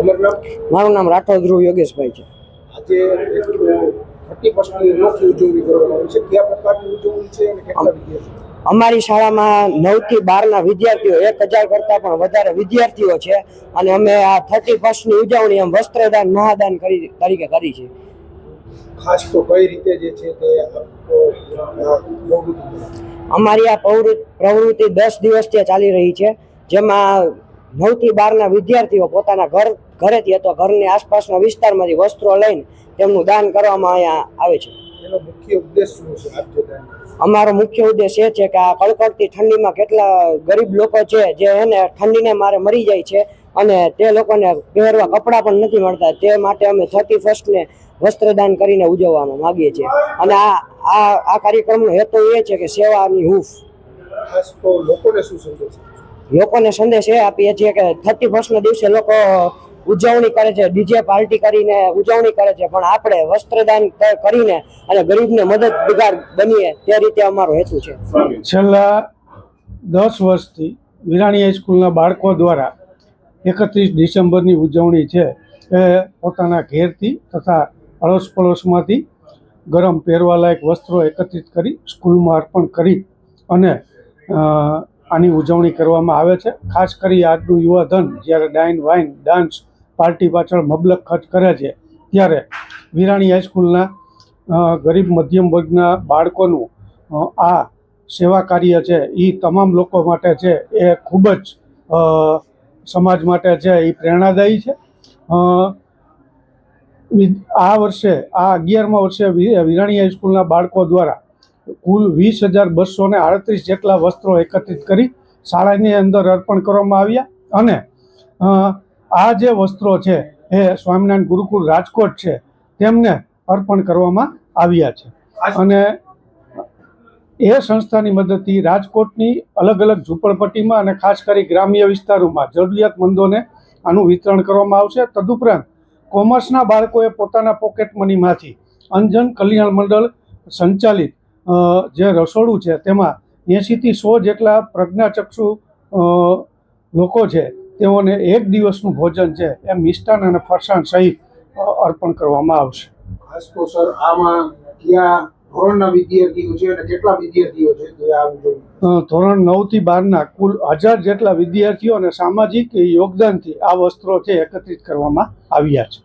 તમારું નામ? મારું નામ રાઠોડ ધ્રુવ યોગેશભાઈ છે. અમારી શાળામાં નવથી બારના વિદ્યાર્થીઓ એક હજાર કરતાં પણ વધારે વિદ્યાર્થીઓ છે. અને અમે આ થર્ટી ફર્સ્ટની ઉજવણી એમ વસ્ત્રદાન મહાદાન કરી તરીકે કરી છે. ખાસ તો કઈ રીતે જે છે તે? અમારી આ પ્રવૃત્તિ દસ દિવસથી ચાલી રહી છે. જેમાં નવથી બાર ના વિદ્યાર્થીઓ પોતાના ઘર ઘરેથી અથવા ઘરની આસપાસના વિસ્તારમાંથી વસ્ત્રો લઈને તેમનું દાન કરવામાં અહીંયા આવે છે. મુખ્ય ઉદ્દેશ શું? અમારો મુખ્ય ઉદ્દેશ એ છે કે આ કડકડતી ઠંડીમાં કેટલા ગરીબ લોકો છે જે એને ઠંડીને મારે મરી જાય છે અને તે લોકોને પહેરવા કપડાં પણ નથી મળતા. તે માટે અમે થર્ટી ફર્સ્ટને વસ્ત્રદાન કરીને ઉજવવામાં માગીએ છીએ. અને આ આ આ કાર્યક્રમનો હેતુ એ છે કે સેવાની હૂફ. ખાસ તો લોકોને શું સંદેશ? લોકોને સંદેશ એ આપીએ છીએ કે થર્ટી ફર્સ્ટના દિવસે લોકો ઉજવણી કરે છે, ડીજે પાર્ટી કરીને ઉજવણી કરે છે, પણ આપણે વસ્ત્રદાન કરીને અને ગરીબને મદદગાર બનીએ તે રીતે અમારો હેતુ છે. છેલ્લા દસ વર્ષથી વિરાણી હાઈસ્કૂલના બાળકો દ્વારા એકત્રીસ ડિસેમ્બરની ઉજવણી છે એ પોતાના ઘેરથી તથા અડોશ પડોશમાંથી ગરમ પહેરવાલાયક વસ્ત્રો એકત્રિત કરી સ્કૂલમાં અર્પણ કરી અને આની ઉજવણી કરવામાં આવે છે. ખાસ કરી આજનું યુવાધન, જ્યારે ડાઇન વાઇન, ડાન્સ, પાર્ટી પાછળ મબલક ખર્ચ કરે છે, ત્યારે વિરાણી હાઈસ્કૂલના ગરીબ મધ્યમ વર્ગના બાળકોનું આ સેવા કાર્ય છે એ તમામ લોકો માટે છે, એ ખૂબ જ સમાજ માટે છે એ પ્રેરણાદાયી છે. આ વર્ષે, આ અગિયારમા વર્ષે વિરાણી હાઈસ્કૂલના બાળકો દ્વારા કુલ વીસ હજાર બસો ને આડત્રીસ જેટલા વસ્ત્રો એકત્રિત કરી શાળાની અંદર અર્પણ કરવામાં આવ્યા. અને આ જે વસ્ત્રો છે, એ સ્વામિનારાયણ ગુરુકુળ રાજકોટ છે, તેમને અર્પણ કરવામાં આવ્યા છે. અને એ સંસ્થાની મદદથી રાજકોટની અલગ અલગ ઝૂંપડપટ્ટીમાં અને ખાસ કરી ગ્રામ્ય વિસ્તારોમાં જરૂરિયાતમંદોને આનું વિતરણ કરવામાં આવશે. તદુપરાંત, કોમર્સના બાળકોએ પોતાના પોકેટ મનીમાંથી અંજન કલ્યાણ મંડળ સંચાલિત જે રસોડું છે તેમાં એંશીથી સો જેટલા પ્રજ્ઞાચક્ષુ લોકો છે તેઓને એક દિવસનું ભોજન છે એ મિષ્ટાન અને ફરસાણ સહિત અર્પણ કરવામાં આવશે. ખાસ તો સર આમાં ક્યાં ધોરણના વિદ્યાર્થીઓ છે અને કેટલા વિદ્યાર્થીઓ છે તે આ ધોરણ નવથી બારના કુલ હજાર જેટલા વિદ્યાર્થીઓ અને સામાજિક યોગદાનથી આ વસ્ત્રો છે એકત્રિત કરવામાં આવ્યા છે.